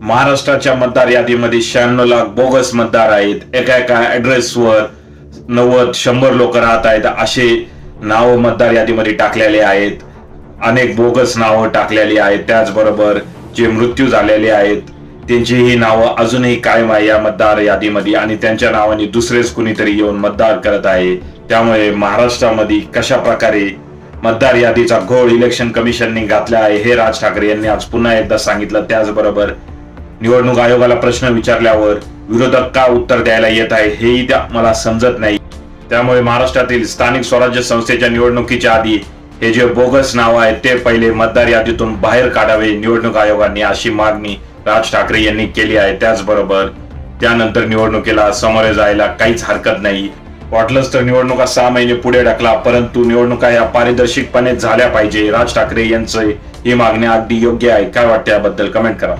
महाराष्ट्राच्या मतदार यादीमध्ये शहाण्णव लाख बोगस मतदार आहेत. एका एका ऍड्रेसवर नव्वद शंभर लोक राहत आहेत. असे नाव मतदार यादीमध्ये टाकलेले आहेत. अनेक बोगस नावं टाकलेली आहेत. त्याचबरोबर जे मृत्यू झालेले आहेत त्यांचीही नावं अजूनही कायम आहे या मतदार यादीमध्ये आणि त्यांच्या नावाने दुसरेच कुणीतरी येऊन मतदार करत आहे. त्यामुळे महाराष्ट्रामध्ये कशा प्रकारे मतदार यादीचा घोळ इलेक्शन कमिशनने घातला आहे हे राज ठाकरे यांनी आज पुन्हा एकदा सांगितलं. त्याचबरोबर निवडणूक आयोगाला प्रश्न विचारल्यावर विरोधक का उत्तर द्यायला येत आहे हेही त्या मला समजत नाही. त्यामुळे महाराष्ट्रातील स्थानिक स्वराज्य संस्थेच्या निवडणुकीच्या आधी हे जे बोगस नाव आहे ते पहिले मतदार यादीतून बाहेर काढावे निवडणूक आयोगाने अशी मागणी राज ठाकरे यांनी केली आहे. त्याचबरोबर त्यानंतर निवडणुकीला सामोरे जायला काहीच हरकत नाही. वाटलंच तर निवडणुका सहा महिने पुढे ढकला परंतु निवडणुका या पारदर्शकपणे झाल्या पाहिजे. राज ठाकरे यांचे ही मागणी अगदी योग्य आहे. काय वाटते याबद्दल कमेंट करा.